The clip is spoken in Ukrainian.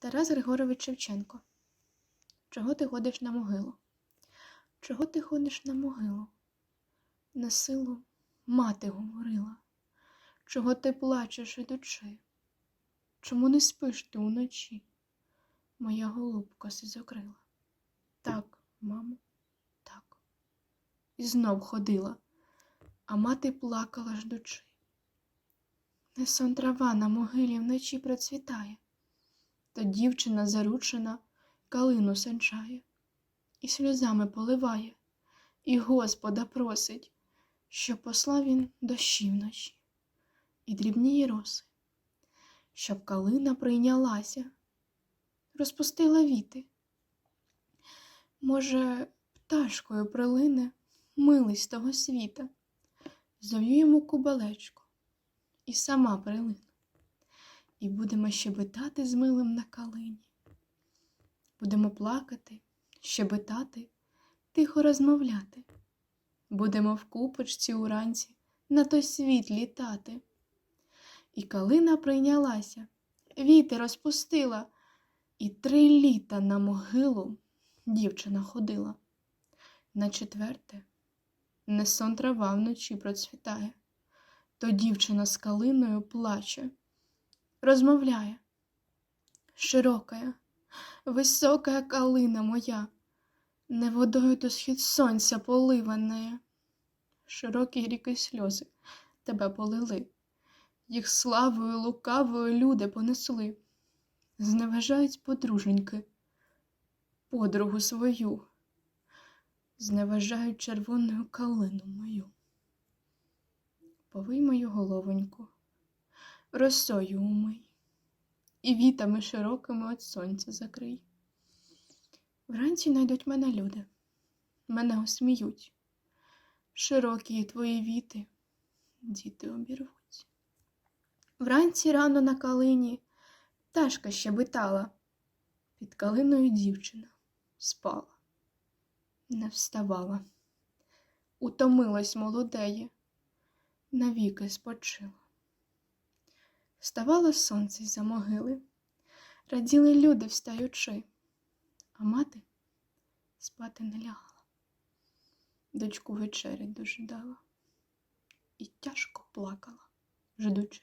Тарас Григорович Шевченко. Чого ти ходиш на могилу? Чого ти ходиш на могилу? На силу мати говорила. Чого ти плачеш ідучи? Чому не спиш ти уночі? Моя голубка закрила. Так, мамо, так. І знов ходила, а мати плакала ждучи. Не сон трава на могилі вночі процвітає, то дівчина заручена калину санчає, і сльозами поливає, і Господа просить, щоб послав він дощі вночі і дрібні роси, щоб калина прийнялася, розпустила віти. Може, пташкою прилине милість того світа, зов'ю йому кубалечку і сама прилину, і будемо щебетати з милим на калині. Будемо плакати, щебетати, тихо розмовляти. Будемо в купочці уранці на той світ літати. І калина прийнялася, вітер розпустила, і три літа на могилу дівчина ходила. На четверте не сон трава вночі процвітає, то дівчина з калиною плаче, розмовляє. Широкая, висока калина моя, не водою то схід сонця поливаная. Широкі ріки сльози тебе полили, їх славою лукавою люди понесли, зневажають подруженьки, подругу свою, зневажають червоною калину мою. Повий мою головоньку, росою умий, і вітами широкими от сонця закрий. Вранці найдуть мене люди, мене осміють. Широкі твої віти, діти обірвуть. Вранці рано на калині пташка щебетала, під калиною дівчина спала, не вставала, утомилась молодеє, навіки спочила. Вставало сонце за могили, раділи люди встаючи, а мати спати не лягала. Дочку вечерять дожидала і тяжко плакала, ждучи.